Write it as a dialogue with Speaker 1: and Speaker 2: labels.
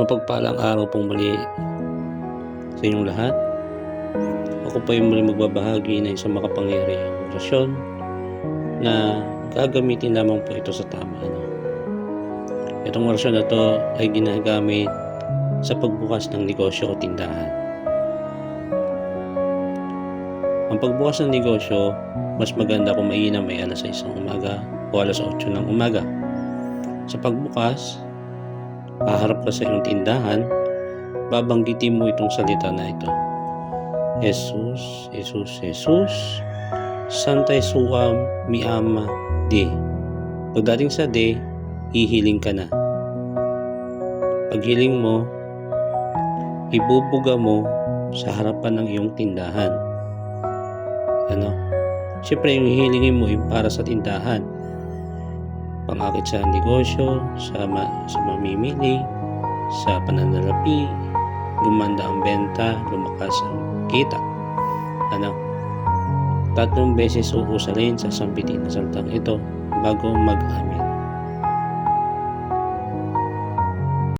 Speaker 1: Mapagpalang araw pong muli sa inyong lahat. Ako po yung muli magbabahagi ng isang makapangyarihang orasyon na gagamitin lamang po ito sa tama. Ano? Itong orasyon na to ay ginagamit sa pagbukas ng negosyo o tindahan. Ang pagbukas ng negosyo, mas maganda kung mainam ay alas 6 ng umaga o alas 8 ng umaga. Sa pagbukas, haharap ka sa iyong tindahan, babanggitin mo itong salita na ito. Jesus, Jesus, Jesus, Santa Suam mi ama de. Pagdating sa de, hihiling ka na. Paghiling mo, ibubuga mo sa harapan ng iyong tindahan. Ano? Siyempre, yung hihilingin mo yung para sa tindahan. Pangakit sa negosyo, sa, ma- sa mamimili, sa pananalapi, gumanda ang benta, lumakas ang kita. Ano? Tatlong beses uusalin sa sampitin na salitang ito bago mag-amin.